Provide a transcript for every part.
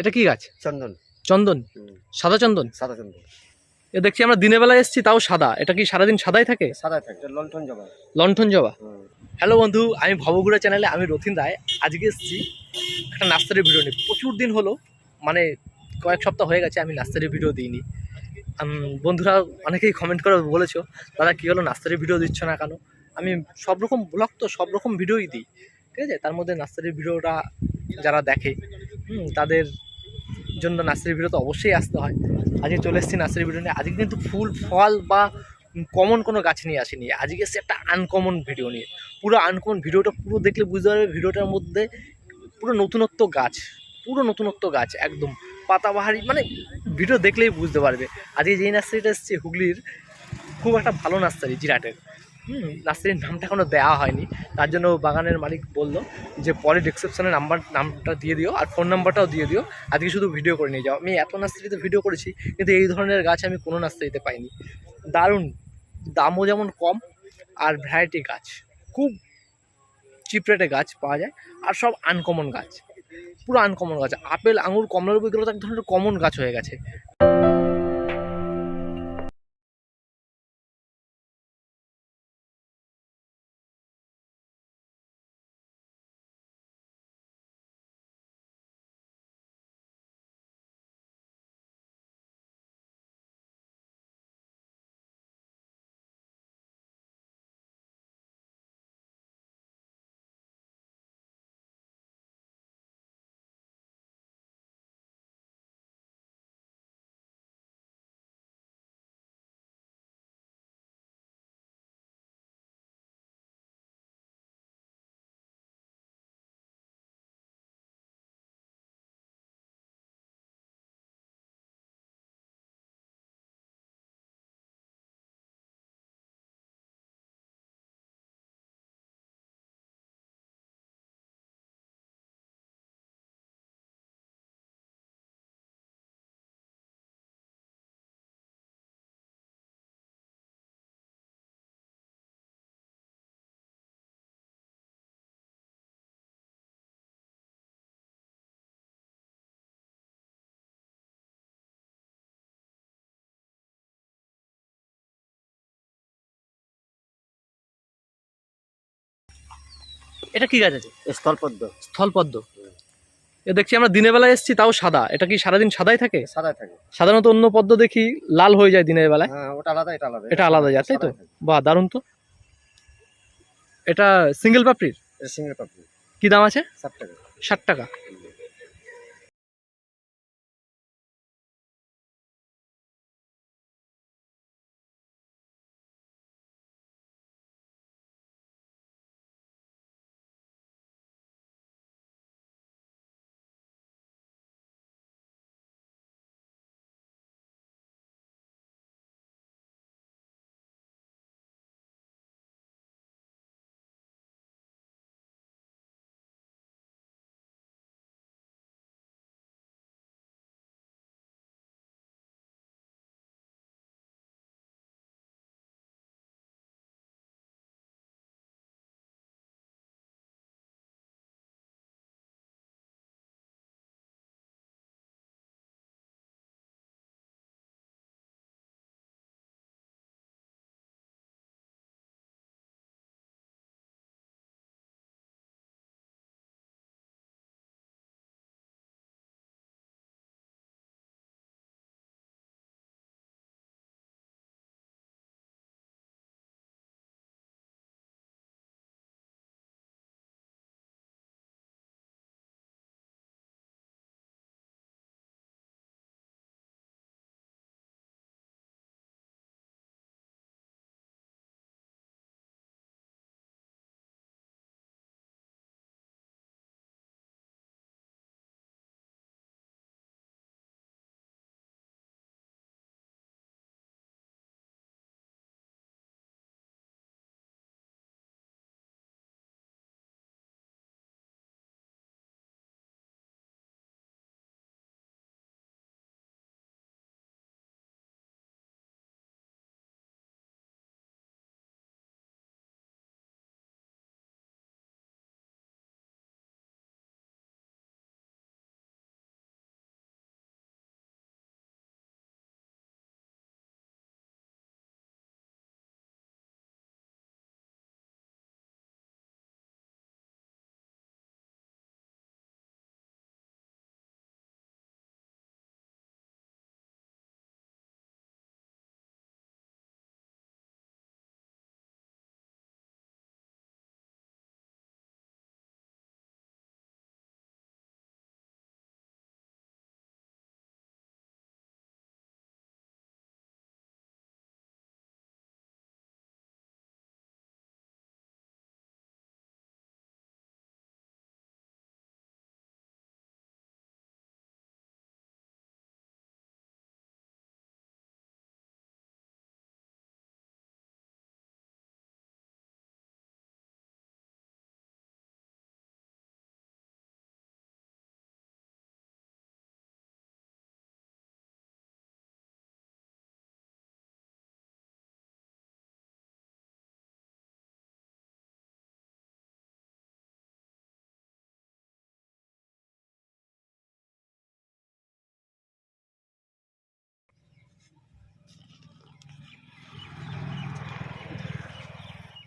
এটা কি গাছ? চন্দন। চন্দন? সাদা চন্দন? সাদা চন্দন। এ দেখছি আমরা দিনের বেলা এসেছি তাও সাদা। এটা কি সারাদিন সাদাই থাকে? সাদা থাকে লন্ঠন জবা। লণ্ঠন জবা। হ্যালো বন্ধু আমি ভবগুড়া চ্যানেলে আমি রথিন রায়। আজকে এসেছি একটা নার্সারির ভিডিও নিয়ে। প্রচুর দিন হলো মানে কয়েক সপ্তাহ হয়ে গেছে আমি নার্সারির ভিডিও দিইনি। বন্ধুরা অনেকেই কমেন্ট করে বলেছ দাদা কী হলো? নার্সারির ভিডিও দিচ্ছ না কেন? আমি সব রকম ব্লগ তো সব রকম ভিডিওই দিই ঠিক আছে? তার মধ্যে নার্সারির ভিডিওটা যারা দেখে হুম, তাদের জন্য নার্সারি ভিডিও তো অবশ্যই আসতে হয়। আজকে চলে এসেছি নার্সারি ভিডিও নিয়ে। আজকে কিন্তু ফুল, ফল বা কমন কোনো গাছ নিয়ে আসিনি। আজকে এসেছি একটা আনকমন ভিডিও নিয়ে। পুরো আনকমন ভিডিওটা পুরো দেখলে বুঝতে পারবে ভিডিওটার মধ্যে পুরো নতুনত্ব গাছ, পুরো নতুনত্ব গাছ একদম। পাতাবাহারি মানে ভিডিও দেখলেই বুঝতে পারবে। আজকে যেই নার্সারিটা এসছে হুগলির, খুব একটা ভালো নার্সারি, জিরাটের। হুম। নার্সারির নামটা এখনও দেওয়া হয়নি। তার জন্য বাগানের মালিক বলল যে, পরে ডিসক্রিপশনে নাম্বার, নামটা দিয়ে দিও আর ফোন নাম্বারটাও দিয়ে দিও। আজকে শুধু ভিডিও করে নিয়ে যাও। আমি এত নার্সারিতে ভিডিও করেছি, কিন্তু এই ধরনের গাছ আমি কোনো নার্সারিতে পাইনি। দারুণ। দামও যেমন কম আর ভ্যারাইটি গাছ। খুব চিপ রেটে গাছ পাওয়া যায় আর সব আনকমন গাছ। পুরো আনকমন গাছ। আপেল, আঙুর, কমলার এগুলো তো এক ধরনের কমন গাছ হয়ে গেছে। এটা কি গাছ আছে? স্থলপদ্ম। স্থলপদ্ম। এ দেখছি আমরা দিনের বেলায় এসেছি তাও সাদা। এটা কি সারাদিন সাদাই থাকে? সাদাই থাকে। সাধারণত অন্য পদ্ম দেখি লাল হয়ে যায় দিনের বেলায়। হ্যাঁ ওটা আলাদা এটা আলাদা। এটা আলাদা যায় তাই তো? বাহ দারুণ তো। এটা সিঙ্গেল পাপড়ির? সিঙ্গেল পাপড়ি। কি দাম আছে? ষাট টাকা। ষাট টাকা।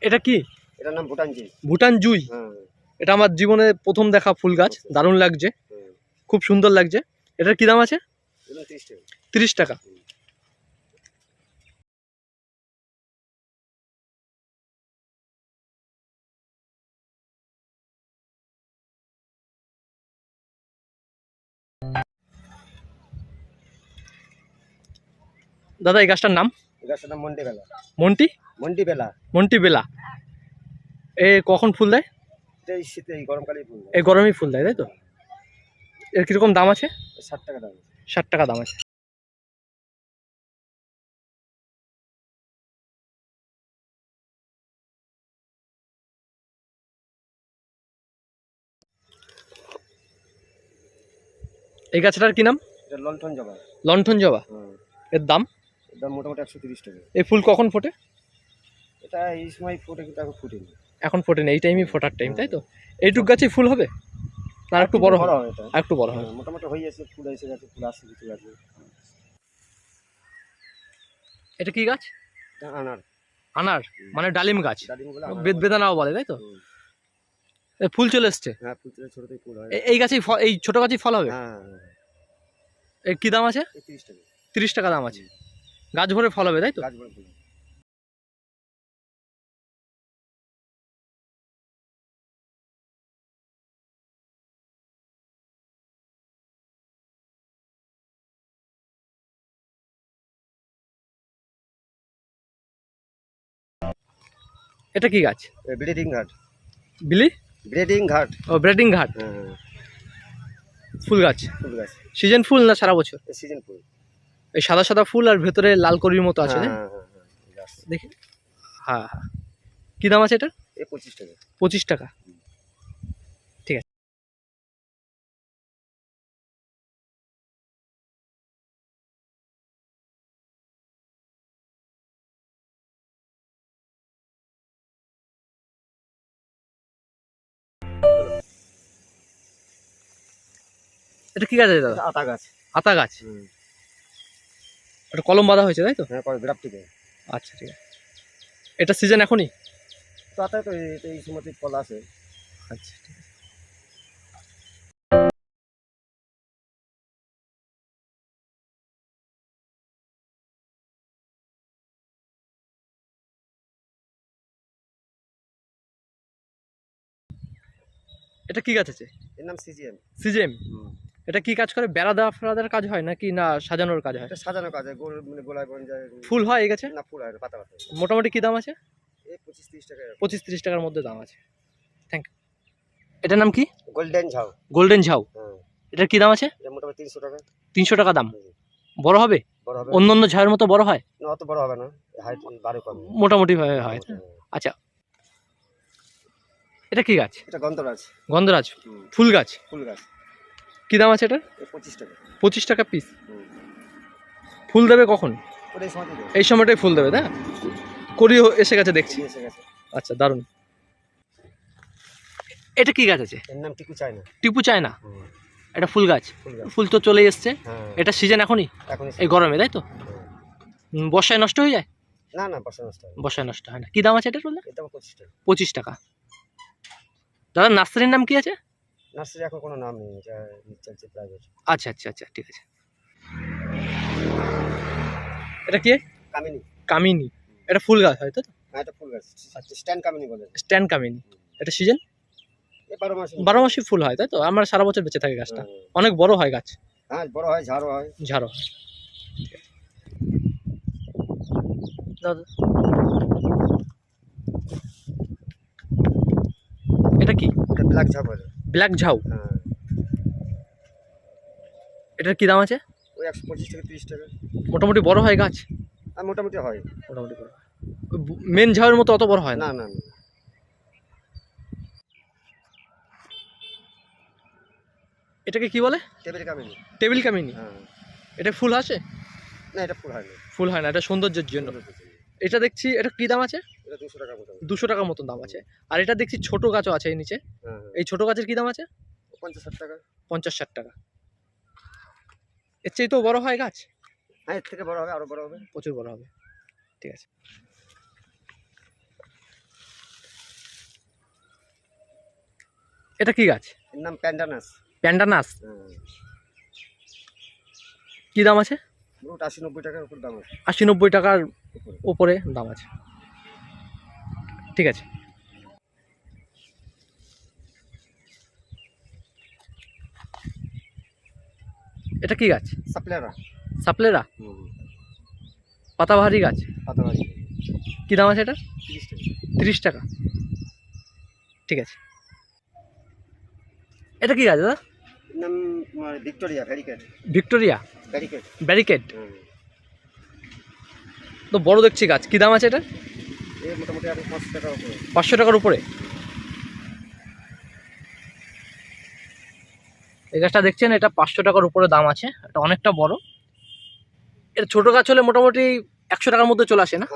এটা কি? এটার নাম ভুটানজি ভুটান জুই হ্যাঁ। এটা আমার জীবনে প্রথম দেখা ফুল গাছ দারুণ লাগছে। হ্যাঁ খুব সুন্দর লাগছে। এটার কি দাম আছে? তিরিশ টাকা। দাদা এই গাছটার নাম? গাছটার নাম মন্ডি বেলা মন্টি? মন্ডি বেলা মন্টি বেলা এ কখন ফুল দেয়? এই শীতে এই ফুল এই গরমেই ফুল দেয় তাই তো? এর কীরকম দাম আছে? ষাট টাকা দাম ষাট টাকা দাম আছে। এই গাছটার কি নাম? লন্ঠন জবা। লণ্ঠন জবা। এর দাম? এটা মোটামুটি একশো তিরিশ টাকা। এই ফুল কখন ফোটে? এটা এই সময় ফুটে কিন্তু এখন ফুটেনি। এখন ফোটে না এই টাইমই ফোটার টাইম তাই তো? এইটুক গাছে ফুল হবে? না একটু বড় হবে? আর একটু বড় হবে হ্যাঁ, মোটামুটি হয়ে গেছে ফুল এসে গেছে ফুল আসছে কিছু গেছে এটা কি গাছ? আনার। আনার মানে ডালিম গাছ। বেদ বেদানাও বলে তাই তো। ফুল চলে এসছে? হ্যাঁ ফুল থেকে ছোট থেকে ফুল হয়। এই গাছেই ফল এই ছোট গাছেই ফল হবে? হ্যাঁ হ্যাঁ, এর কি দাম আছে? তিরিশ টাকা। তিরিশ টাকা দাম আছে। গাছ ভরে ফল হবে তাই তো? গাছ বড় ফুল এটা কি গাছ? ব্রিডিং ঘাট। বিলি? ব্রিডিং ঘাট। ও ব্রেডিং ঘাট। হ্যাঁ হ্যাঁ, ফুল গাছ। ফুল গাছ। সিজন ফুল না সারা বছর? সিজন ফুল। এই সাদা সাদা ফুল আর ভেতরে লাল করির মতো আছে হ্যাঁ? হ্যাঁ হ্যাঁ। দেখি। হ্যাঁ হ্যাঁ। কি দাম আছে এটা পঁচিশ টাকা। পঁচিশ টাকা। ঠিক আছে। এটা কি গাছ আছে দাদা? আতা গাছ। আতা গাছ। এটা কলম বাঁধা হয়েছে তাই তো? হ্যাঁ পরে গ্রাফটিকে আচ্ছা ঠিক আছে। এটা সিজন এখনই? তো আতায় তো এই- সময় ফল আসে। আচ্ছা ঠিক আছে। এটা কি গাছ আছে? এর নাম সিজিএম। সিজেম এটা কি কাজ করে? বেড়া দেওয়া ফেরা দেওয়ার কাজ হয় নাকি না সাজানোর কাজ হয়? এটা সাজানো কাজ হয় গোল মানে গোলায় ফুল হয় এই গাছে? না ফুল হয় না, পাতা পাতা। মোটামুটি কি দাম আছে? এই পঁচিশ তিরিশ টাকা পঁচিশ তিরিশ টাকার মধ্যে দাম আছে। থ্যাংক ইউ এটার নাম কি? গোল্ডেন ঝাউ। গোল্ডেন ঝাউ। হ্যাঁ এটার কি দাম আছে? এটা মোটামুটি তিনশো টাকা। তিনশো টাকা দাম। বড় হবে? বড় হবে। অন্য অন্য ঝাউয়ের মতো বড় হয়? না অত বড় হবে না। হাইট বারো কম। মোটামুটি ভাবে হয়। আচ্ছা। এটা কি গাছ? এটা গন্ধরাজ। গন্ধরাজ। হুম, ফুল গাছ? ফুল গাছ। কি দাম আছে এটার? পঁচিশ টাকা। পঁচিশ টাকা পিস ফুল দেবে কখন? এই সময়টাই ফুল দেবে না? করি এসে গেছে দেখছি। এসে গেছে। আচ্ছা দারুণ। এটা কি গাছ আছে? এর নাম টিপু চায় না এটা ফুল গাছ? ফুল তো চলে এসছে। হ্যাঁ। এটা সিজন এখনই? এই গরমে তাই তো? বর্ষায় নষ্ট হয়ে যায়? না না বসা নষ্ট বর্ষায় নষ্ট হয় না। কি দাম আছে এটা পঁচিশ টাকা। পঁচিশ টাকা। দাদা নার্সারির নাম কি আছে? নার্সারি এখন কোনো নাম নেই এটা চলছে প্রাইভেট আচ্ছা আচ্ছা আচ্ছা ঠিক আছে। এটা কে? কামিনী। কামিনী। এটা ফুল গাছ হয় তো? হ্যাঁ এটা ফুল গাছ। স্ট্যান্ড কামিনী বলে। স্ট্যান্ড কামিনী। এটা সিজন বারো মাস। বারো মাসই ফুল হয় তাই তো? আমার সারা বছর বেঁচে থাকে গাছটা। অনেক বড় হয় গাছ। হ্যাঁ বড় হয় ঝাড়ও হয়। ঝাড়ো হয়। দাদা। এটা কি? এটা ব্ল্যাক ঝাড় বলে। ব্ল্যাক ঝাউ। হ্যাঁ। এটার কি দাম আছে? ওই একশো পঁচিশ থেকে তিরিশ টাকা। মোটামুটি বড় হয় গাছ? আর মোটামুটি হয়। মোটামুটি বড়। মেন ঝাউয়ের মতো অত বড় হয় না? না না এটাকে কি বলে? টেবিল কামিনী। টেবিল কামিনী। হ্যাঁ। এটা ফুল আসে? না এটা ফুল হয় না। ফুল হয় না এটা সৌন্দর্যের জন্য। এটা দেখছি এটা কি দাম আছে? দুশো টাকা মতন। দাম আছে। আর এটা দেখছি ছোট গাছও আছে এই নিচে। হ্যাঁ, হ্যাঁ। এই ছোট গাছের কি দাম আছে? পঞ্চাশ ষাট টাকা। পঞ্চাশ ষাট টাকা। এর চেয়ে তো বড় হয় গাছ? হ্যাঁ এর থেকে বড় হবে আরও বড় হবে। প্রচুর বড় হবে। ঠিক আছে। এটা কি গাছ? এর নাম প্যান্ডানাস। প্যান্ডানাস। হ্যাঁ। কি দাম আছে? আশি নব্বই টাকার উপর দাম আছে। আশি নব্বই টাকার উপরে। দাম আছে। ঠিক আছে। এটা কি গাছ? সাপ্লাইরা। সাপলেরা পাতাবাহারি গাছ। পাতাবাড়ি কি দাম আছে এটা তিরিশ টাকা। ঠিক আছে। এটা কি গাছ দাদা? তোমার ভিক্টোরিয়া ভিক্টোরিয়া? ব্যারিকেড হ্যাঁ তো বড় দেখছি গাছ। কি দাম আছে এটা পাঁচশো টাকার উপরে। পাঁচশো টাকার উপরে? এই গাছটা দেখছেন এটা পাঁচশো টাকার উপরে দাম আছে। এটা অনেকটা বড়। এটা ছোট গাছ হলে মোটামুটি একশো টাকার মধ্যে চলে আসে না?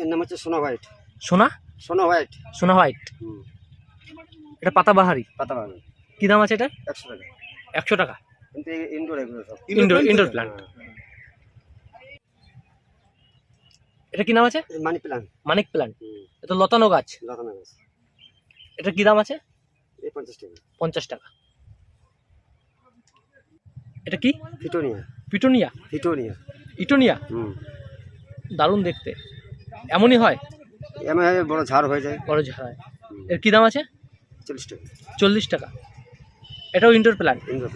এর নাম হচ্ছে সোনা হোয়াইট। সোনা? সোনা হোয়াইট। সোনা হোয়াইট। এটা পাতাবাহারি পাতাবাড়ি কি দাম আছে এটা একশো টাকা। একশো টাকা। কিন্তু ইনডোর এগুলো সব। Indoor indoor plant. এটা কি নাম আছে? এই মানি প্ল্যান্ট মানিক প্ল্যান্ট হুম। এটা লতানো গাছ। লাগানো আছে এটা কি দাম আছে? এই পঞ্চাশ টাকা। পঞ্চাশ টাকা। এটা কি? ফিটোনিয়া পিটোনিয়া। ফিটোনিয়া ইটোনিয়া? হুম। দারুণ দেখতে। এমনই হয়? এমন বড় ঝাড় হয়ে যায়। বড় ঝাড় হয়। এর কী দাম আছে? চল্লিশ টাকা। চল্লিশ টাকা। এটাও ইনডোর প্ল্যান্ট ইনডোর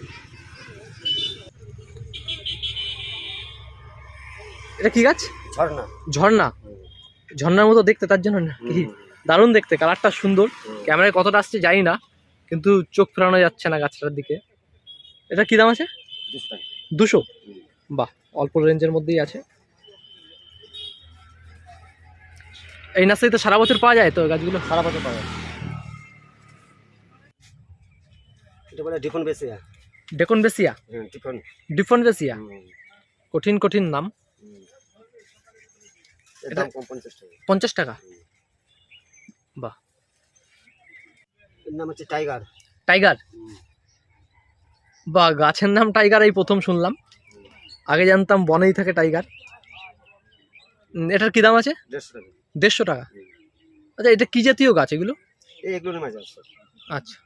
এটা কি গাছ? ঝর্ণা। ঝর্ণা? ঝর্ণার মতো দেখতে তার জন্য না। কি দারুণ দেখতে কালারটা সুন্দর। ক্যামেরায় কতটা আসছে জানি না কিন্তু চোখ ফেরানো যাচ্ছে না গাছটার দিকে। এটা কি দাম আছে? দুশো বাহ অল্প রেঞ্জের মধ্যেই আছে। এই নার্সারিতে সারা বছর পাওয়া যায় তো গাছগুলো? সারা বছর পাওয়া যায়। এটা বলে ডিফন বেসিয়া। ডেকন বেসিয়া? ডিফন। ডিফন বেসিয়া? কঠিন কঠিন নাম। এটা- পঞ্চাশ টাকা। বাহ। নাম হচ্ছে টাইগার। টাইগার? বা গাছের নাম টাইগার এই প্রথম শুনলাম। আগে জানতাম বনেই থাকে টাইগার। এটার কি দাম আছে? দেড়শো টাকা। দেড়শো টাকা? আচ্ছা এটা কি জাতীয় গাছ এগুলো? আচ্ছা।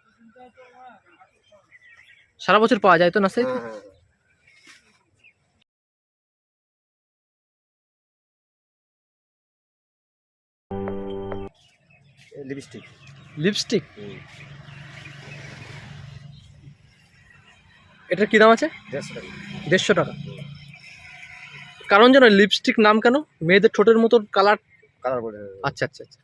সারা বছর পাওয়া যায় তো না সেই? হ্যাঁ হ্যাঁ। লিপস্টিক লিপস্টিক এটার কি দাম আছে? দেড়শো টাকা। কারণ জানো লিপস্টিক নাম কেন? মেয়েদের ঠোঁটের মতো কালার কালার বলে আচ্ছা আচ্ছা আচ্ছা